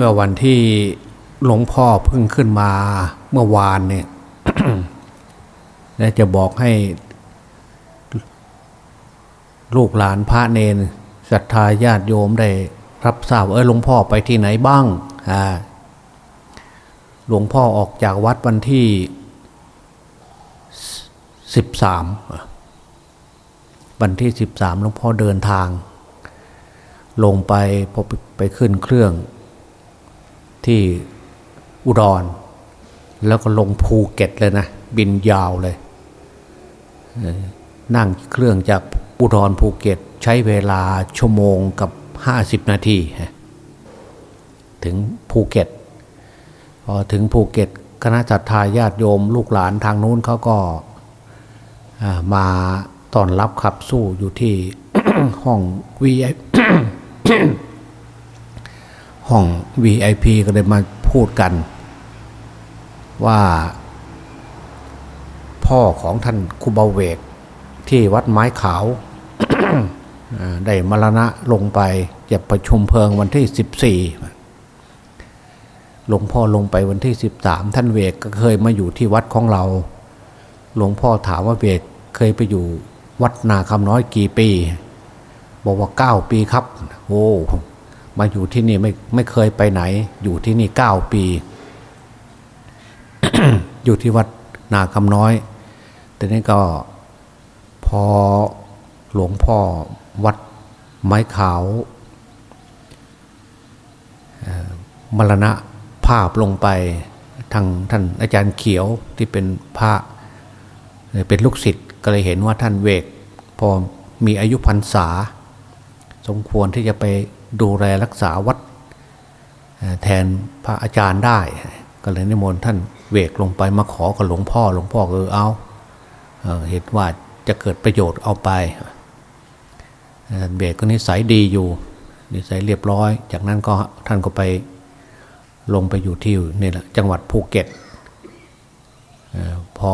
เมื่อวันที่หลวงพ่อเพิ่งขึ้นมาเมื่อวานเนี่ยและจะบอกให้ ลูกหลานพระเนนศรัทธาญาติโยมได้รับทราบเออหลวงพ่อไปที่ไหนบ้างอ่าหลวงพ่อออกจากวัดวันที่สิบสามวันที่สิบสามหลวงพ่อเดินทาง ลงไปพอไปขึ้นเครื่อง ที่อุดร แล้วก็ลงภูเก็ตเลยนะ บินยาวเลย นั่งเครื่องจากอุดรภูเก็ตใช้เวลาชั่วโมงกับห้าสิบนาที ถึงภูเก็ต พอถึงภูเก็ตคณะจัตตาญาติโยมลูกหลานทางนู้นเขาก็มาต้อนรับขับสู้อยู่ที่ห้อง VIP ห้อง VIP ก็เลยมาพูดกัน ว่า พ่อของท่านครูบาเวก ที่วัดไม้ขาวได้มรณะลงไปจะประชุมเพลิงวันที่ 14 หลวงพ่อลงไปวันที่ 13 ท่านเวกก็เคยมาอยู่ที่วัดของเรา หลวงพ่อถามว่าเวกเคยไปอยู่วัดนาคำน้อยกี่ปี บอกว่าเก้าปีครับ โอ้ มาอยู่ที่นี่ไม่ไม่เคยไปไหน อยู่ที่นี่เก้าปี อยู่ที่วัดนาคำน้อยแต่นี่ก็พอหลวงพ่อวัดไม้ขาวมรณะภาพลงไปทางท่านอาจารย์เขียวที่เป็นพระเป็นลูกศิษย์ก็เลยเห็นว่าท่านเวกพอมีอายุพรรษา สมควรที่จะไป ดูแลรักษาวัดแทนพระอาจารย์ได้ ก็เลยนิมนต์ท่านเวกลงไปมาขอกับหลวงพ่อหลวงพ่อก็เออเอาเห็นว่าจะเกิดประโยชน์เอาไปเอ่อเวกก็นิสัยดีอยู่ นิสัยเรียบร้อย จากนั้นก็ท่านก็ไปลงไปอยู่ที่นี่แหละจังหวัดภูเก็ตพอ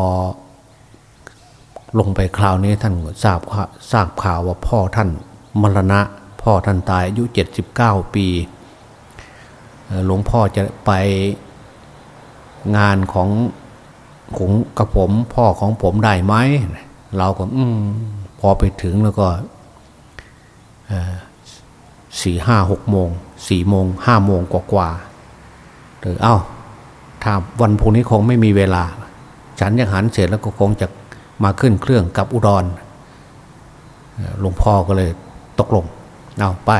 ลงไปคราวนี้ท่านทราบข่าวทราบข่าวว่าพ่อท่านมรณะ พ่อท่านตายอายุ 79 ปีเอ่อหลวงพ่อจะไปงานของของกับผมพ่อของผมได้ไหม เราก็อืมพอไปถึงแล้วก็สี่ห้าหกโมงสี่โมงห้าโมงกว่ากว่าๆเออเอ้าถ้าวันพรุ่งนี้คงไม่มีเวลา ฉันยังหันเสร็จแล้วก็คงจะมาขึ้นเครื่องกับอุดรเอ่อหลวงพ่อก็เลยตกลง เอาไป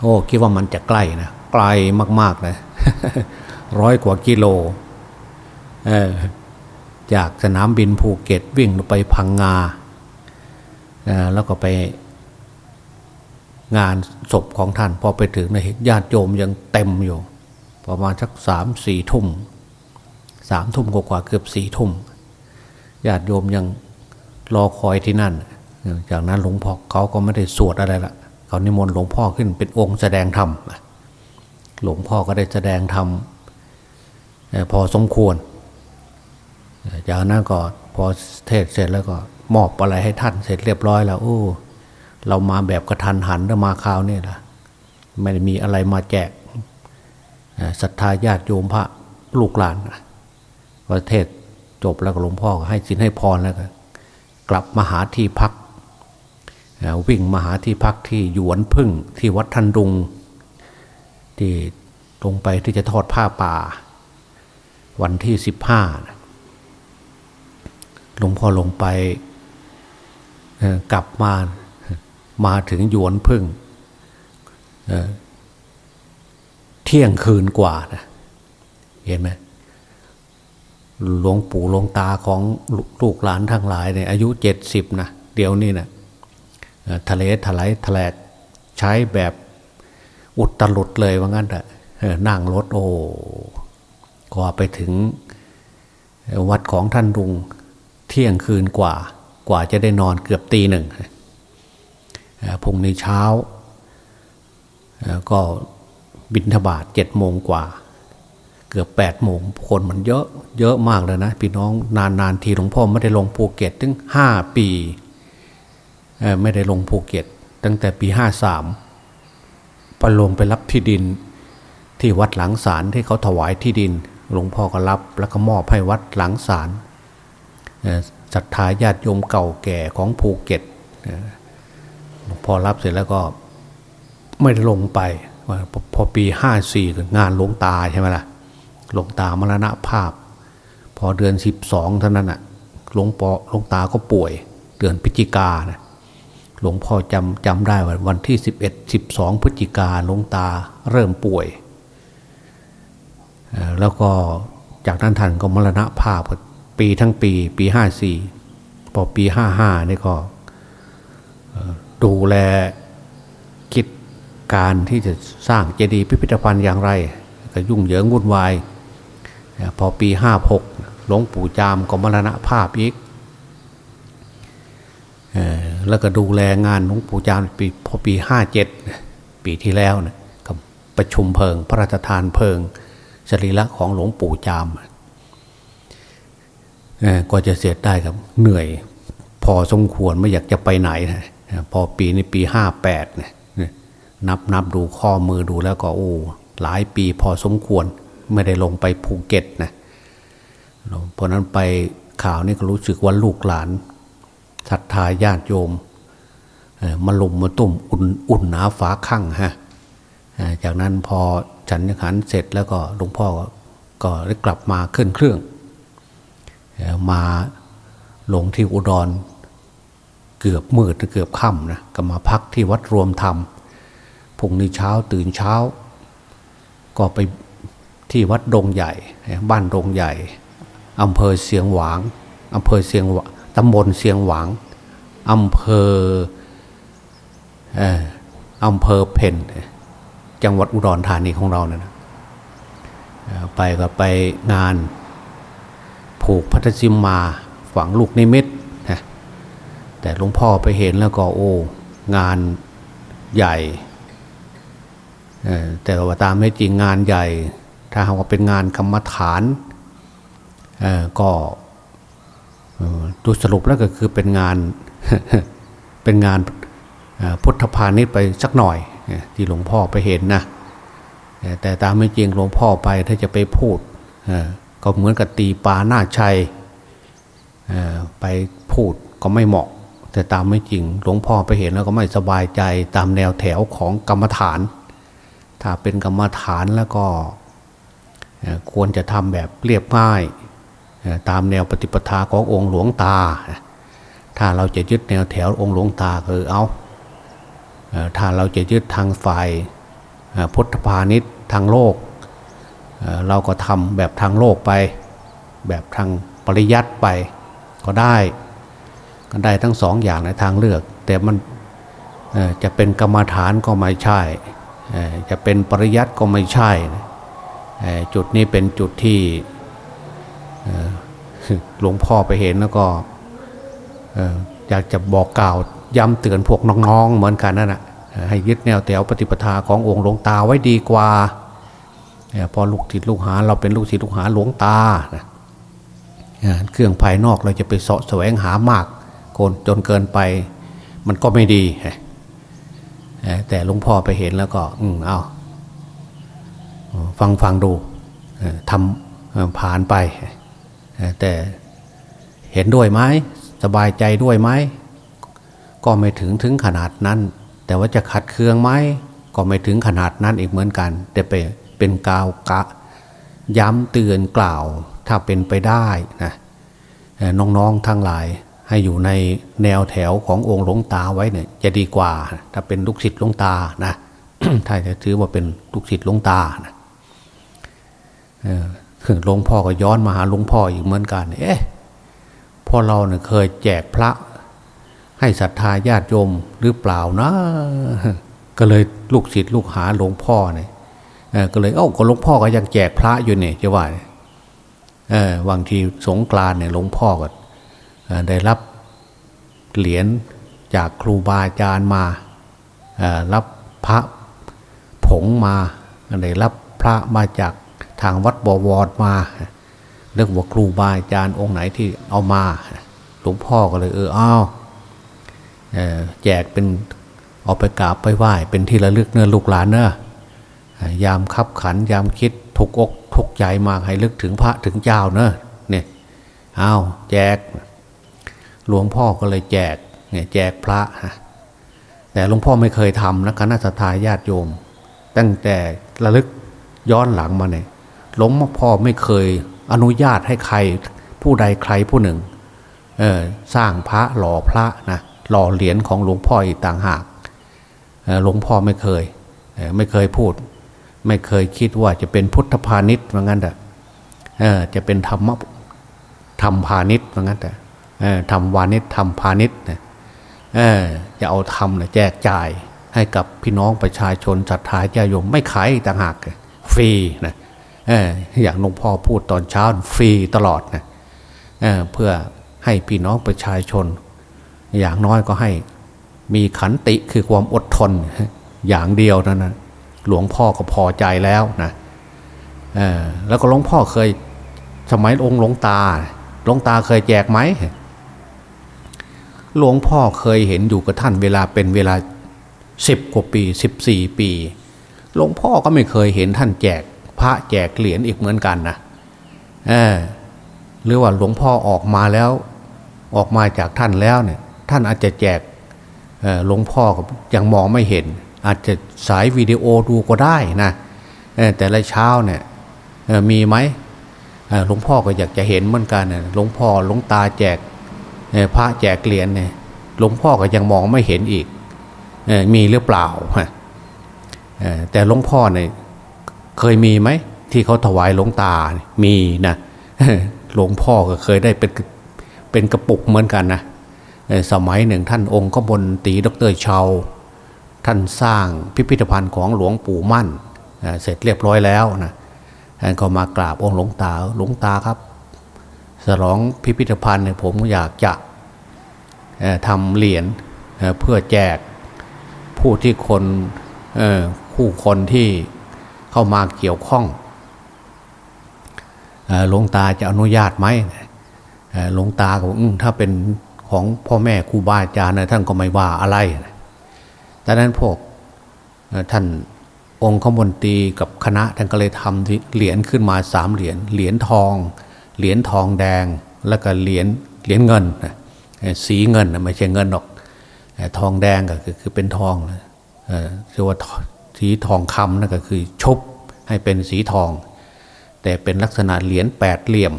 โอ้คิดว่ามันจะใกล้นะไกลมากๆเลยร้อยกว่ากิโลเออจากสนามบินภูเก็ตวิ่งไปพังงาแล้วก็ไปงานศพของท่าน พอไปถึงนเห็นญาติโยมยังเต็มอยู่ ประมาณสักสามสี่ทุ่มสามทุ่มกว่าเกือบสี่ทุ่มญาติโยมยังรอคอยที่นั่น จากนั้นหลวงพ่อเขาก็ไม่ได้สวดอะไรละเขานิมนต์หลวงพ่อขึ้นเป็นองค์แสดงธรรมหลวงพ่อก็ได้แสดงธรรมพอสมควร จากนั้นก็พอเทศเสร็จแล้วก็มอบอะไรให้ท่านเสร็จเรียบร้อยแล้วโอ้เรามาแบบกระทันหันแล้วมาคราวนี้นะไม่ได้มีอะไรมาแจกศรัทธาญาติโยมพระลูกหลานนะพอเทศจบแล้วก็หลวงพ่อก็ให้สินให้พรแล้วก็กลับมาหาที่พัก วิ่งมาหาที่พักที่หยวนพึ่งที่วัดทันดุง ที่ลงไปที่จะทอดผ้าป่า วันที่สิบห้าหลวงพ่อลงไปกลับมามาถึงหยวนพึ่งเเที่ยงคืนกว่านะเห็นไหมหลวงปู่หลวงตาของลูกหลานทั้งหลายเนี่ยอายุเจ็ดสิบนะเดี๋ยวนี้นะเอ่อ ทะเลถลายแถลใช้แบบอุดตลุดเลยว่างั้นแต่นั่งรถโอ้ก็ไปถึงวัดของท่านลุงเที่ยงคืนกว่ากว่าจะได้นอนเกือบตีหนึ่งพรุ่งนี้เช้า ก็บินทบาทเจ็ดโมงกว่า เกือบแปดโมงคนมันเยอะเยอะมากเลยนะ พี่น้องนานนานๆทีหลวงพ่อไม่ได้ลงภูเก็ตถึงห้าปี ไม่ได้ลงภูเก็ต ตั้งแต่ปีห้าสามไปลงไปรับที่ดินที่วัดหลังศาลที่เขาถวายที่ดิน หลวงพ่อก็รับแล้วก็มอบให้วัดหลังศาลศรัทธาญาติโยมเก่าแก่ของภูเก็ตหลวงพ่อรับเสร็จแล้วก็ไม่ได้ลงไปพอพอปีห้าสี่งานหลวงตาใช่ไหมล่ะหลวงตามรณภาพ พอเดือนสิบสองเท่านั้นอะหลวงปอหลวงตาก็ป่วย เดือนพฤศจิกานะ หลวงพ่อจำจำได้ว่าวันที่สิบเอ็ดสิบสองพฤศจิกาหลวงตาเริ่มป่วย แล้วก็จากนั้นท่านก็มรณภาพปีทั้งปีปีห้าสี่พอปีห้าห้านี่ก็ดูแลคิดการที่จะสร้างเจดีย์พิพิธภัณฑ์อย่างไร ก็ยุ่งเหยิงวุ่นวาย พอปีห้าหกลวงปู่จามก็มรณภาพอีก แล้วก็ดูแลงานหลวงปู่จามปีพอปีห้าเจ็ดปีที่แล้วนะก็ประชุมเพลิง พระราชทานเพลิงสรีระของหลวงปู่จามก็จะเสร็จได้ครับเหนื่อย พอสมควรไม่อยากจะไปไหนนะพอปีนี้ปีห้าแปดเนี่ยนับนับดูข้อมือดูแล้วก็โอ้หลายปีพอสมควรไม่ได้ลงไปภูเก็ตนะเพราะนั้นไปข่าวนี่ก็รู้สึกว่าลูกหลาน ศรัทธาญาติโยมมาลุมมาตุ่มอุ่นอุ่นหนาฝาข้างฮะจากนั้นพอฉันยังหันเสร็จแล้วก็หลวงพ่อก็ได้กลับมาขึ้นเครื่อง มาลงที่อุดรเกือบมืดเกือบค่ำนะก็มาพักที่วัดรวมธรรมพรุ่งนี้เช้าตื่นเช้า ก็ไปที่วัดดงใหญ่ บ้านดงใหญ่อำเภอเสียงหวางอำเภอเสียงหวาง ตำบลเสียงหวางอำเภออ่ออำเภอเพนจังหวัดอุดรธานีของเรานะนะเอ่อไปก็ไปงานผูกพัทจิมมาฝังลูกนิมิตนะแต่หลวงพ่อไปเห็นแล้วก็โอ้งานใหญ่อ่อแต่ว่าตามไม่จริงงานใหญ่ ถ้าหากว่าเป็นงานกรรมฐานอ่อก็ ดูสรุปแล้วก็คือเป็นงานเป็นงานพุทธพาณิชย์ไปสักหน่อย ที่หลวงพ่อไปเห็นนะแต่ตามไม่จริงหลวงพ่อไปถ้าจะไปพูดก็เหมือนกับตีปลาหน้าชัยไปพูดก็ไม่เหมาะ แต่ตามไม่จริงหลวงพ่อไปเห็นแล้วก็ไม่สบายใจตามแนวแถวของกรรมฐาน ถ้าเป็นกรรมฐานแล้วก็ควรจะทำแบบเรียบง่าย ตามแนวปฏิปทาขององค์หลวงตา ถ้าเราจะยึดแนวแถวองค์หลวงตาคือเอาถ้าเราจะยึดทางฝ่ายพุทธพาณิชย์ทางโลก เราก็ทำแบบทางโลกไป แบบทางปริยัติไปก็ได้ก็ได้ทั้งสองอย่างในทางเลือก แต่มันจะเป็นกรรมฐานก็ไม่ใช่ จะเป็นปริยัติก็ไม่ใช่ จุดนี้เป็นจุดที่ หลวงพ่อไปเห็นแล้วก็ออยากจะบอกกล่าวย้ำเตือนพวกน้องๆเหมือนกันนั่นแหะให้ยึดแนวแถวปฏิปทาขององค์หลวงตาไว้ดีกว่าเอ่อพอลูกศิษย์ลูกหา เราเป็นลูกศิษย์ลูกหาหลวงตานะอ่าเครื่องภายนอกเราจะไปเสาะแสวงหามากโกนจนเกินไปมันก็ไม่ดีแต่หลวงพ่อไปเห็นแล้วก็ อืมเอาฟังฟังดูทำผ่านไป แต่เห็นด้วยไหมสบายใจด้วยไหมก็ไม่ถึงถึงขนาดนั้น แต่ว่าจะขัดเคืองไหมก็ไม่ถึงขนาดนั้นอีกเหมือนกัน แต่เป็นกาวกะ ย้ำเตือนกล่าวถ้าเป็นไปได้นะน้องๆทั้งหลายให้อยู่ในแนวแถวขององค์หลวงตาไว้เนี่ยจะดีกว่า ถ้าเป็นลูกศิษย์หลวงตานะถ้าจะถือว่าเป็นลูกศิษย์หลวงตานะ หลวงพ่อก็ย้อนมาหาหลวงพ่ออีกเหมือนกัน เอ๊ะพ่อเราเนี่ยเคยแจกพระ ให้ศรัทธาญาติโยมหรือเปล่านะ ก็เลยลูกศิษย์ลูกหาหลวงพ่อเนี่ยก็เลยเอ้าก็หลวงพ่อก็ยังแจกพระอยู่เนี่ยจะว่าเออบางทีสงกรานเนี่ยหลวงพ่อก็ได้รับเหรียญจากครูบาอาจารย์มารับพระผงมาได้รับพระมาจาก ทางวัดบวรมาเรียกว่าครูบาอาจารย์องค์ไหนที่เอามา หลวงพ่อก็เลยเอออ้าวแจกเป็นเอาไปกราบไปไหว้ เป็นที่ระลึกเนื้อลูกหลานเนอะยามคับขัน ยามคิดทุกอกทุกใจมากให้ลึกถึงพระถึงเจ้าเนอะเนี่ยเอาวแจก หลวงพ่อก็เลยแจกเนี่ยแจกพระนะแต่หลวงพ่อไม่เคยทำนะคณะสัตยาญาติโยม ตั้งแต่ระลึกย้อนหลังมาเนี่ย หลวงพ่อไม่เคยอนุญาตให้ใครผู้ใดใครผู้หนึ่งสร้างพระหล่อพระนะหล่อเหรียญของหลวงพ่ออีกต่างหากหลวงพ่อไม่เคยไม่เคยพูด ไม่เคยคิดว่าจะเป็นพุทธพาณิชย์ว่างั้นแต่จะเป็นธรรมธรรมพาณิชย์ว่างั้นแต่เออทำวานิชทำพาณิชย์จะเอาทำเนี่ยแจกจ่ายให้กับพี่น้องประชาชนศรัทธาญาโยมไม่ขายต่างหากฟรีนะ อย่างหลวงพ่อพูดตอนเช้าฟรีตลอดนะเเพื่อให้พี่น้องประชาชน อย่างน้อยก็ให้มีขันติคือความอดทนอย่างเดียวนั่นนะหลวงพ่อก็พอใจแล้วนะแล้วก็หลวงพ่อเคยสมัยองค์หลวงตาหลวงตาเคยแจกไหมหลวงพ่อเคยเห็นอยู่กับท่านเวลาเป็นเวลาสิบกว่าปีสิบสี่ปีหลวงพ่อก็ไม่เคยเห็นท่านแจก พระแจกเหรียญอีกเหมือนกันนะเออหรือว่าหลวงพ่อออกมาแล้ว ออกมาจากท่านแล้วเนี่ย ท่านอาจจะแจกหลวงพ่อยังมองไม่เห็น อาจจะสายวิดีโอดูก็ได้นะแต่ละเช้าเนี่ยมีไหมหลวงพ่อก็อยากจะเห็นเหมือนกันหลวงพ่อหลวงตาแจกพระแจกเหรียญเนี่ยหลวงพ่อก็ยังมองไม่เห็นอีกมีหรือเปล่าแต่หลวงพ่อเนี่ย เคยมีไหมที่เขาถวายหลวงตา มีนะหลวงพ่อก็เคยได้เป็นเป็นกระปุกเหมือนกันนะสมัยหนึ่งท่านองค์ก็บนตีดรเชาท่านสร้างพิพิธภัณฑ์ของหลวงปู่มั่น เสร็จเรียบร้อยแล้วนะท่านก็มากราบองค์หลวงตาหลวงตาครับสลองพิพิธภัณฑ์เนี่ยผมอยากจะทำเหรียญเพื่อแจกผู้ที่คนผู้คนที่ เข้ามาเกี่ยวข้องหลวงตาจะอนุญาตไหมหลวงตาก็ถ้าเป็นของพ่อแม่ครูบาอาจารย์ท่านก็ไม่ว่าอะไรดังนั้นพวกท่านองค์ขมนตรีกับคณะท่านก็เลยทำเหรียญขึ้นมาสามเหรียญ เหรียญทอง เหรียญทองแดง แล้วก็เหรียญ เหรียญเงิน สีเงินไม่ใช่เงินหรอก ทองแดงก็คือเป็นทองเรียกว่า สีทองคำนั่นก็คือชุบให้เป็นสีทอง แต่เป็นลักษณะเหรียญแปดเหลี่ยม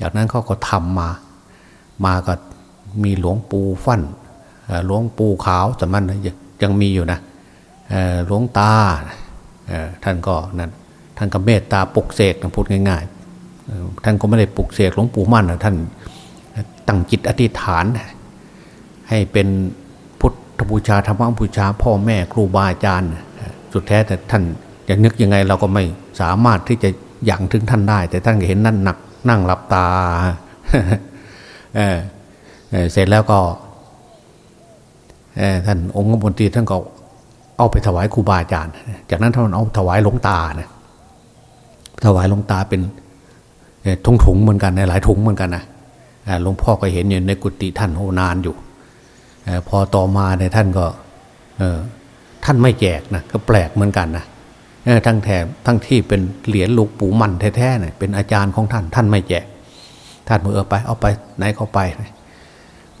จากนั้นเขาก็ทำมา มาก็มีหลวงปู่ฟั่นหลวงปู่ขาวแต่มันยังมีอยู่นะหลวงตาท่านก็นั่นท่านก็เมตตาปลุกเสกพูดง่ายๆท่านก็ไม่ได้ปลุกเสกหลวงปู่มั่นนะท่านตั้งจิตอธิษฐาน ให้เป็นพุทธบูชาธรรมบูชาพ่อแม่ครูบาอาจารย์ สุดแท้แต่ท่านจะนึกยังไงเราก็ไม่สามารถที่จะยังถึงท่านได้ แต่ท่านเห็นนั่นหนักนั่งหลับตาเออเสร็จแล้วก็ท่านองค์มนตรีท่านก็เอาไปถวายครูบาอาจารย์ จากนั้นท่านเอาถวายหลวงตานะถวายหลวงตาเป็นถุงถุงเหมือนกันในหลายถุงเหมือนกันนะหลวงพ่อก็เห็นอยู่ในกุฏิท่านโหนานอยู่ พอต่อมาในท่านก็ ท่านไม่แจกนะก็แปลกเหมือนกันนะทั้งแถมทั้งที่เป็นเหรียญลูกปู่มันแท้ๆเนี่ยเป็นอาจารย์ของท่าน ท่านไม่แจก ท่านเออไป เอาไปไหนเขาไป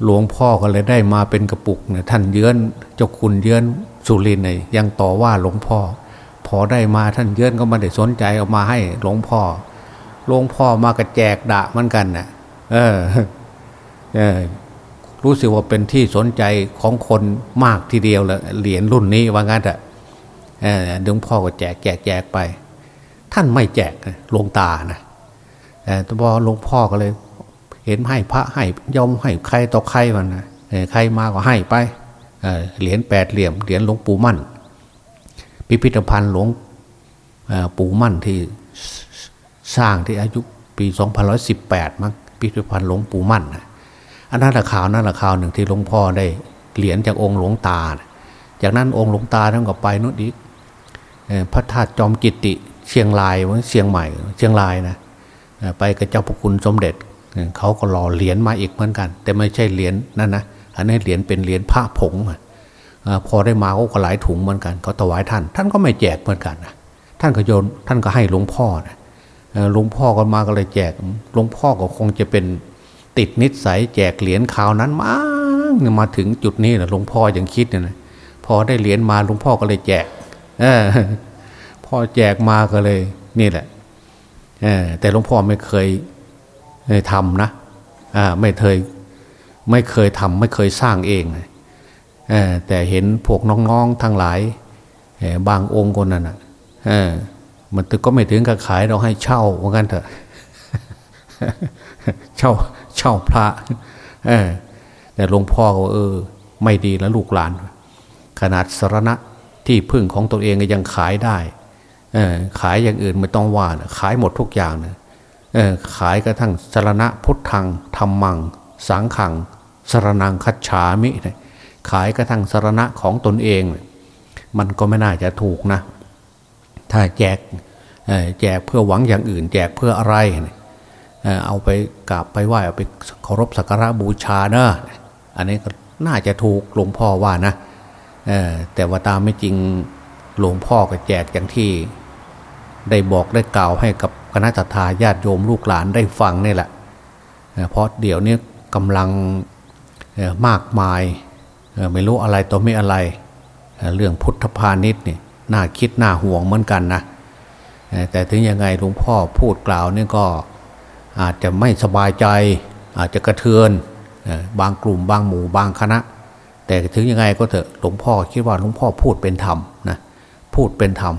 หลวงพ่อก็เลยได้มาเป็นกระปุกเนี่ยท่านเยื้อนเจ้าคุณเยื้อนสุรินเนี่ยยังต่อว่าหลวงพ่อ พอได้มาท่านเยื้อนก็ไม่ได้สนใจเอามาให้หลวงพ่อหลวงพ่อมากระแจกด่าเหมือนกันนะเออ เออ รู้สึกว่าเป็นที่สนใจของคนมากทีเดียวเลยเหรียญรุ่นนี้ว่างั้นอะหลวงพ่อก็แจกแจกแจกไป ท่านไม่แจกหลวงตานะแต่พอหลวงพ่อก็เลย เห็นให้พระให้ยอมให้ใครต่อใครมันนะใครมาก็ให้ไปเหรียญแปดเหลี่ยมเหรียญหลวงปู่มั่น พิพิธภัณฑ์หลวงปู่มั่นที่สร้างที่อายุปี 2118 มั้งพิพิธภัณฑ์หลวงปู่มั่น อันนั้นละข่าวนั่นละข่าวหนึ่งที่หลวงพ่อได้เหรียญจากองค์หลวงตา จากนั้นองค์หลวงตาท่านก็ไปนู่นอีกพระธาตุจอมกิติเชียงรายวันเชียงใหม่ เชียงรายนะไปกับเจ้าพระคุณสมเด็จเขาก็รอเหรียญมาอีกเหมือนกัน แต่ไม่ใช่เหรียญนั่นนะอันนี้เหรียญเป็นเหรียญพระผงพอได้มาก็หลายถุงเหมือนกันเขาถวายท่าน ท่านก็ไม่แจกเหมือนกันนะท่านก็โยนท่านก็ให้หลวงพ่อนะเอ่อหลวงพ่อก็มาก็เลยแจกหลวงพ่อก็คงจะเป็น ติดนิสัยแจกเหรียญคราวนั้นมามาถึงจุดนี้นะหลวงพ่อยังคิดเนี่ยนะพอได้เหรียญมาหลวงพ่อก็เลยแจกอพอแจกมาก็เลย นี่แหละอแต่หลวงพ่อไม่เคยทำนะอไม่เคยไม่เคยทำไม่เคยสร้างเองเอแต่เห็นพวกน้องๆทั้งหลายบางองค์คนนั้นนะมันก็ไม่ถึงกับขายเราให้เช่าว่ากันเถอะ เช่า เช่าพระเออแต่หลวงพ่อก็เออ ไม่ดีแล้วลูกหลาน ขนาดสรณะที่พึ่งของตัวเองก็ยังขายได้เออขายอย่างอื่นไม่ต้องว่านะขายหมดทุกอย่างนะเออขายกระทั่งสรณะพุทธังธรรมัง สังขังสรนังคัจฉามินะขายกระทั่งสรณะของตนเอง มันก็ไม่น่าจะถูกนะ ถ้าแจกแจกเพื่อหวังอย่างอื่น แจกเพื่ออะไรเนี่ย เอาไปกราบไปไหว้เอาไปเคารพสักการะบูชาเนอะอันนี้ก็น่าจะถูกหลวงพ่อว่านะแต่ว่าตามไม่จริงหลวงพ่อก็แจกอย่างที่ได้บอกได้กล่าวให้กับคณะทาญาติโยมลูกหลานได้ฟังนี่แหละเพราะเดี๋ยวนี้กำลังมากมายไม่รู้อะไรต่อไม่อะไร เรื่องพุทธพาณิชย์นี่น่าคิดน่าห่วงเหมือนกันนะแต่ถึงยังไงหลวงพ่อพูดกล่าวนี่ก็ อาจจะไม่สบายใจ อาจจะกระเทือนบางกลุ่มบางหมู่บางคณะ แต่ถึงยังไงก็เถอะหลวงพ่อคิดว่าหลวงพ่อพูดเป็นธรรมนะพูดเป็นธรรม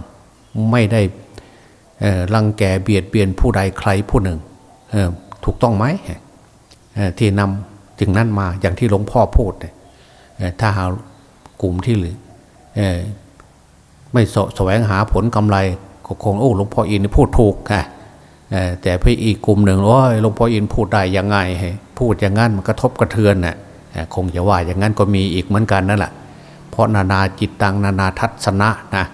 ไม่ได้รังแกเบียดเบียนผู้ใดใครผู้หนึ่งถูกต้องไหมที่นำจึงนั้นมาอย่างที่หลวงพ่อพูดถ้าหากลุ่มที่เหลือไม่แสแสวงหาผลกำไรก็คงโอ้หลวงพ่ออินนี่พูดถูกค่ะ แต่พี่อีกกลุ่มหนึ่งโอ้ยหลวงพ่ออินพูดได้ยังไง พูดอย่างนั้นมันกระทบกระเทือนน่ะคงจะว่าอย่างนั้นก็มีอีกเหมือนกันนั่นแหละเพราะนานาจิตตังนานาทัศนะนะ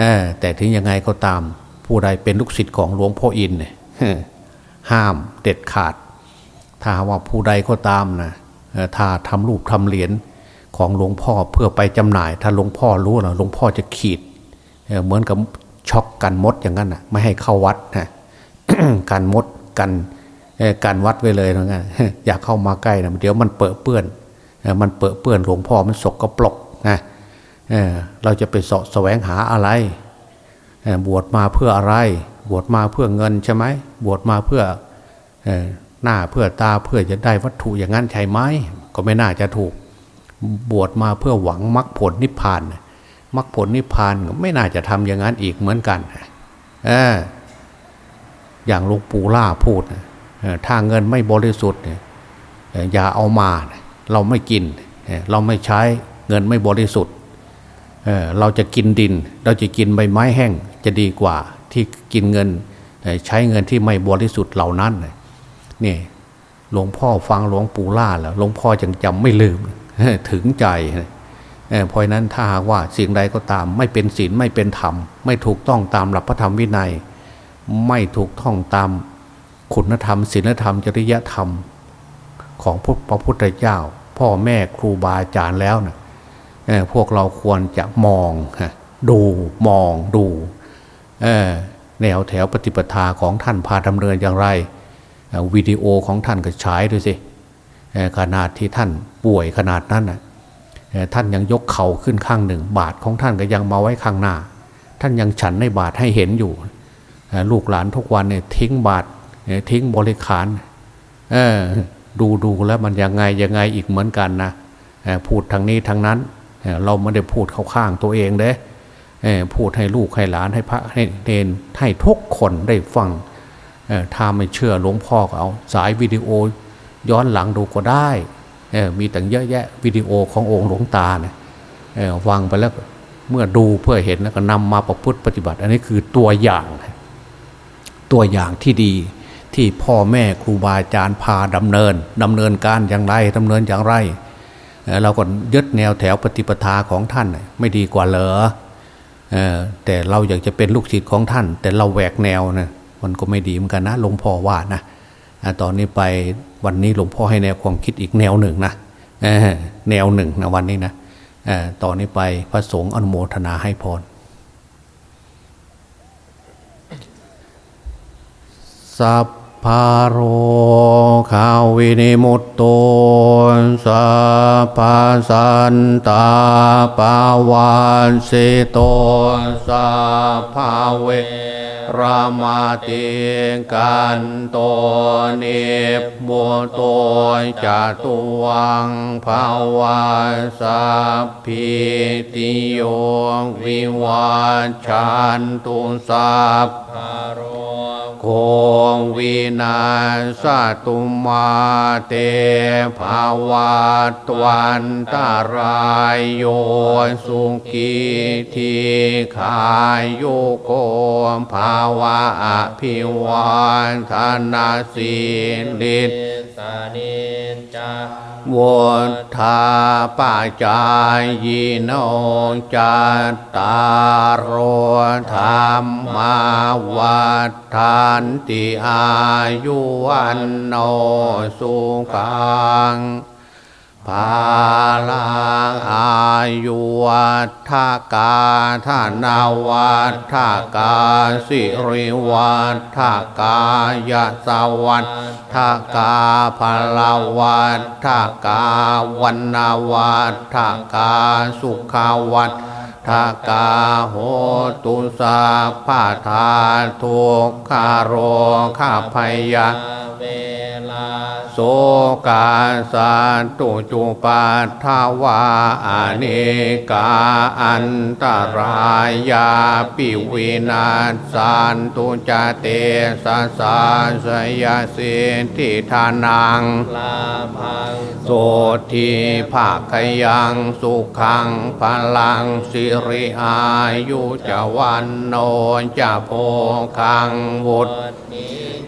อแต่ถึงยังไงก็ตามผู้ใดเป็นลูกศิษย์ของหลวงพ่ออินเนี่ยห้ามเด็ดขาด ถ้าว่าผู้ใดก็ตามนะเอ่อถ้าทำรูปทำเหรียญของหลวงพ่อเพื่อไปจำหน่าย ถ้าหลวงพ่อรู้นะหลวงพ่อจะขีดเอ่อเหมือนกับช็อกกันมดอย่างนั้นนะไม่ให้เข้าวัดนะ กันมดกันกันวัดไว้เลยนะงั้นอยากเข้ามาใกล้นะเดี๋ยวมันเปื้อเปื้อนมันเปื้อเปื้อนหลวงพ่อมันสกปรกนะเราจะไปเสาะแสวงหาอะไร บวชมาเพื่ออะไร บวชมาเพื่อเงินใช่ไหมบวชมาเพื่อหน้าเพื่อตาเพื่อจะได้วัตถุอย่างนั้นใช่ไหมก็ไม่น่าจะถูกบวชมาเพื่อหวังมรรคผลนิพพานมรรคผลนิพพานก็ไม่น่าจะทำอย่างนั้นอีกเหมือนกันเออ อย่างหลวงปู่ล่าพูดนะถ้าเงินไม่บริสุทธิ์อย่าเอามาเราไม่กิน เราไม่ใช้เงินไม่บริสุทธิ์เราจะกินดิน เราจะกินใบไม้แห้งจะดีกว่าที่กินเงินใช้เงินที่ไม่บริสุทธิ์เหล่านั้นนี่หลวงพ่อฟังหลวงปู่ล่าแล้วหลวงพ่อจังจำไม่ลืมถึงใจเอ่อเพราะฉะนั้นถ้าหากว่าสิ่งใดก็ตามไม่เป็นศีลไม่เป็นธรรม ไม่ถูกต้องตามหลักพระธรรมวินัย ไม่ถูกต้องตามคุณธรรมศีลธรรม จริยธรรม ของพระพุทธเจ้า พ่อแม่ครูบาอาจารย์แล้วนะเอ่อพวกเราควรจะมองดูมองดูแนวแถวปฏิปทาของท่านพาดำเนินอย่างไรวิดีโอของท่านก็ฉายดูสิขนาดที่ท่านป่วยขนาดนั้นนะท่านยังยกเข่าขึ้นข้างหนึ่ง บาทของท่านก็ยังมาไว้ข้างหน้า ท่านยังฉันในบาทให้เห็นอยู่ ลูกหลานทุกวันเนี่ยทิ้งบาทเอ่อทิ้งบริขารดูดูแล้วมันยังไงยังไงอีกเหมือนกันนะพูดทางนี้ทางนั้นเราไม่ได้พูดเข้าข้างตัวเองเด้พูดให้ลูกให้หลานให้พระให้เนนให้ทุกคนได้ฟังถ้าไม่เชื่อหลวงพ่อเอาสายวิดีโอย้อนหลังดูก็ได้มีตั้งเยอะแยะวิดีโอขององค์หลวงตาเนี่ยฟังไปแล้วเมื่อดูเพื่อเห็นแล้วก็นำมาประพฤติปฏิบัติ อันนี้คือตัวอย่าง ตัวอย่างที่ดี ที่พ่อแม่ครูบาอาจารย์พาดำเนินดำเนินการอย่างไรดำเนินอย่างไร เราก็ยึดแนวแถวปฏิปทาของท่านไม่ดีกว่าเหรอแต่เราอยากจะเป็นลูกศิษย์ของท่าน แต่เราแหวกแนวนะมันก็ไม่ดีเหมือนกันนะหลวงพ่อว่านะตอนนี้ไปวันนี้หลวงพ่อให้แนวความคิดอีกแนวหนึ่งนะแนวหนึ่งนะวันนี้นะตอนนี้ไปพระสงฆ์อนุโมทนาให้พร สัพพาโรขาวินิมุตโตสัพพาสันตาปาวานสิโตสัพพาเว รามาติกันโตนิพมุตโตจตุวังภาวาสัพพิติโยวิวัชชันตุสัพพะโรโควินาสตุมาเตภาวะตวันตารายโยสุกิทีขายุโกภาวะอภิวันธนาสิลิสานิจาวุธาปาจายโนจัตตารโอธรรมาวัฏันติอายุวันโนสุขัง ภาลังอายุวัฏกาธนาวัฏกาสิริวัฏกายะสวัฏกาภาลาวัฏกาวันนาวัฏกาสุขาวัฏ ทากาโหตุสาพาธาทุกขาโรข้าพยาเวลาโสกาสาตุจุปัฏฐาวาอเนกาอันตรายาปิวินาสานตุจเตสะสาสยาสิทธิทานังลาพังโสทีภาคยังสุขังพลังสิริอายุจวันโนจะโพคังวุฒ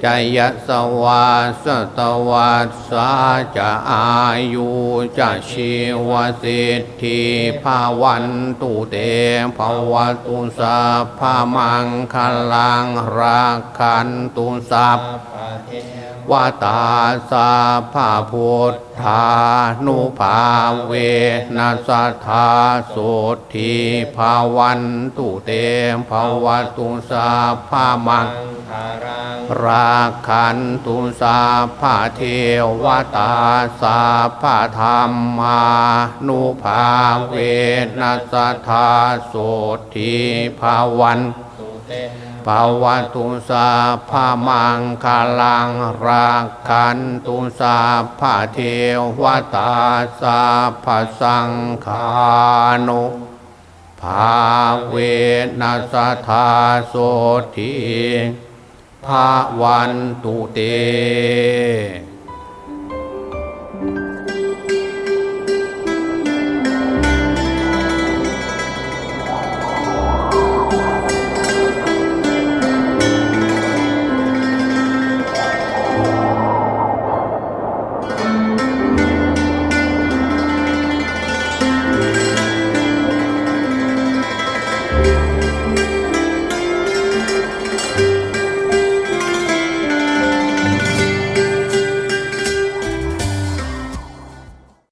จยสวาสตวัสสาจะอายุจะชีวสิทธิภาวันตุเตภวตุสัพพมังคลังรักขันตุสัพวตาสัพพะพุทธานุภาเวนัสธาสุทธิภาวันตุเตภวตุสัพพะมัง ราคันตุสาภาเทวตาสาภาธรรมานุภาเวนัสธาโสทีภาวันภาวตุสาภามังคาลังราคันตุสาภาเทวตาสาภาสังคานุ ภาเวนัสธาโสทีภาวันตุเต